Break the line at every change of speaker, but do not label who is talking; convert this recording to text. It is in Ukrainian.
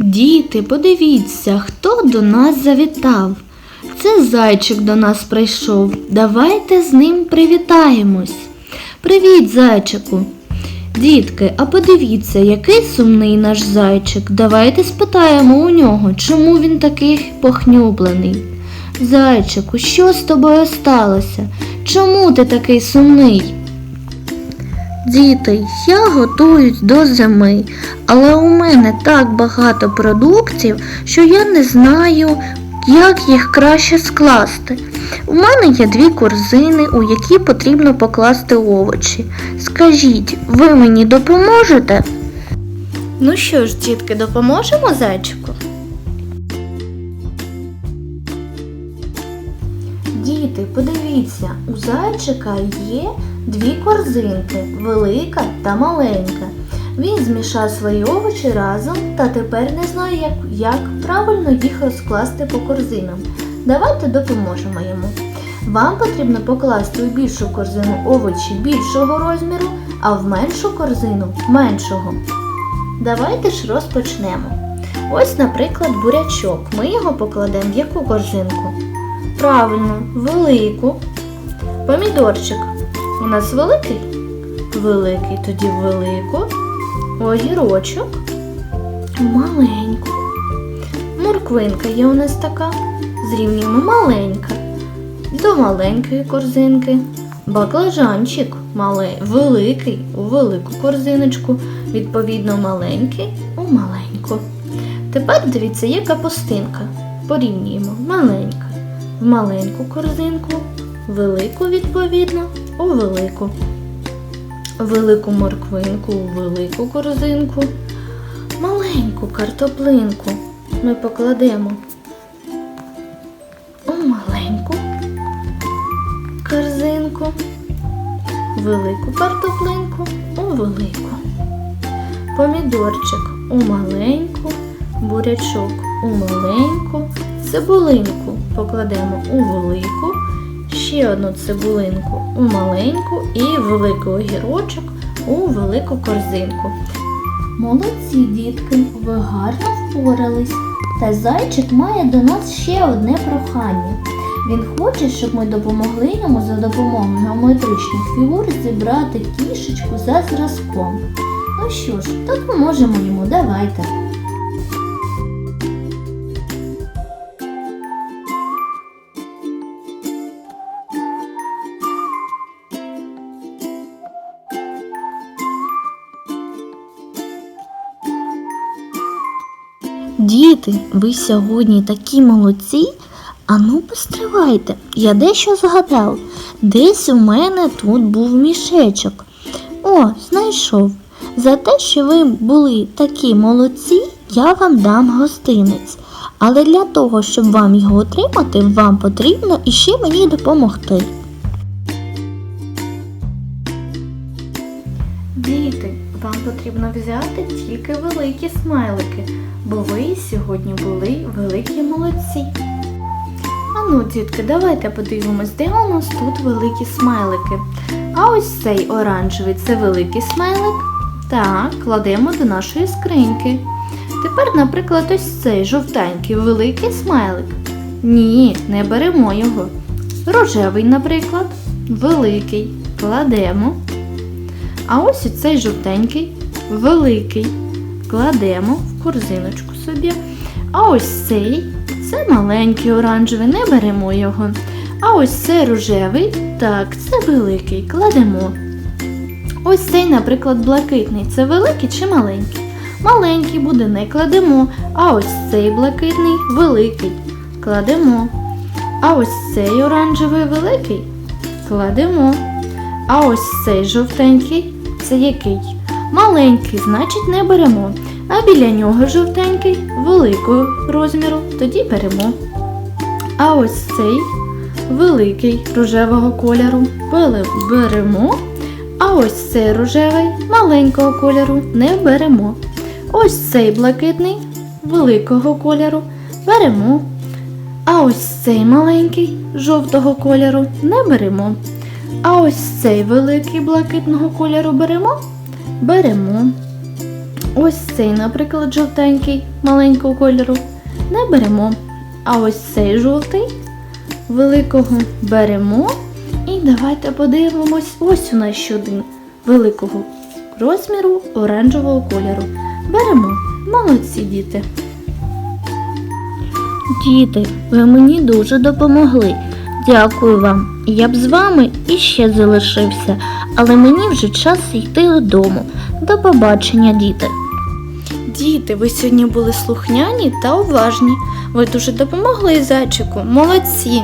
Діти, подивіться, хто до нас завітав. Це зайчик до нас прийшов. Давайте з ним привітаємось. Привіт, зайчику. Дітки, а подивіться, який сумний наш зайчик. Давайте спитаємо у нього, чому він такий похнюблений. Зайчику, що з тобою сталося? Чому ти такий сумний? Діти, я готуюсь до зими, але у мене так багато продуктів, що я не знаю, як їх краще скласти. У мене є дві корзини, у які потрібно покласти овочі. Скажіть, ви мені допоможете? Ну що ж, дітки, допоможемо зайчику? Діти, подивіться, у зайчика є дві корзинки велика та маленька. Він змішав свої овочі разом та тепер не знає, як, як правильно їх розкласти по корзинам. Давайте допоможемо йому. Вам потрібно покласти у більшу корзину овочі більшого розміру, а в меншу корзину меншого. Давайте ж розпочнемо. Ось, наприклад, бурячок. Ми його покладемо в яку корзинку? Правильно, велику. Помідорчик. У нас великий? Великий, тоді велику. Огірочок. Маленьку. Морквинка є у нас така. Зрівнюємо маленька. До маленької корзинки. Баклажанчик мале, великий у велику корзиночку. Відповідно, маленький у маленьку. Тепер дивіться, є капустинка. Порівнюємо маленька в маленьку корзинку, велику, відповідно, у велику. Велику морквинку у велику корзинку, маленьку картоплинку ми покладемо у маленьку корзинку, велику картоплинку у велику, помідорчик у маленьку, бурячок у маленьку, цибулинку покладемо у велику, ще одну цибулинку у маленьку і великий огірочок у велику корзинку. Молодці, дітки, ви гарно впорались. Та зайчик має до нас ще одне прохання. Він хоче, щоб ми допомогли йому за допомогою геометричних фігур зібрати кішечку за зразком. Ну що ж, допоможемо йому, давайте. Діти, ви сьогодні такі молодці. Ану, постривайте, я дещо згадав. Десь у мене тут був мішечок. О, знайшов. За те, що ви були такі молодці, я вам дам гостинець. Але для того, щоб вам його отримати, вам потрібно іще мені допомогти. Потрібно взяти тільки великі смайлики, бо ви сьогодні були великі молодці. А ну, дітки, давайте подивимось, де у нас тут великі смайлики. А ось цей оранжевий це великий смайлик. Так, кладемо до нашої скриньки. Тепер, наприклад, ось цей жовтенький великий смайлик. Ні, не беремо його. Рожевий, наприклад, великий. Кладемо. А ось цей жовтенький, великий. Кладемо в корзиночку собі. А ось цей це маленький оранжевий, не беремо його. А ось цей рожевий, так, це великий, кладемо. Ось цей, наприклад, блакитний. Це великий чи маленький? Маленький буде, не кладемо. А ось цей блакитний великий. Кладемо. А ось цей оранжевий великий. Кладемо. А ось цей жовтенький це який? Маленький, значить не беремо. А біля нього жовтенький, великого розміру, тоді беремо. А ось цей великий рожевого кольору беремо. А ось цей рожевий маленького кольору не беремо. Ось цей блакитний великого кольору беремо. А ось цей маленький жовтого кольору не беремо. А ось цей великий блакитного кольору беремо? Беремо. Ось цей, наприклад, жовтенький, маленького кольору. Не беремо. А ось цей жовтий великого беремо. І давайте подивимось. Ось у нас ще один великого розміру оранжевого кольору. Беремо. Молодці діти.
Діти, ви мені дуже допомогли. Дякую вам. Я б з вами іще залишився, але мені вже час йти додому. До побачення, діти.
Діти, ви сьогодні були слухняні та уважні. Ви дуже допомогли зайчику. Молодці.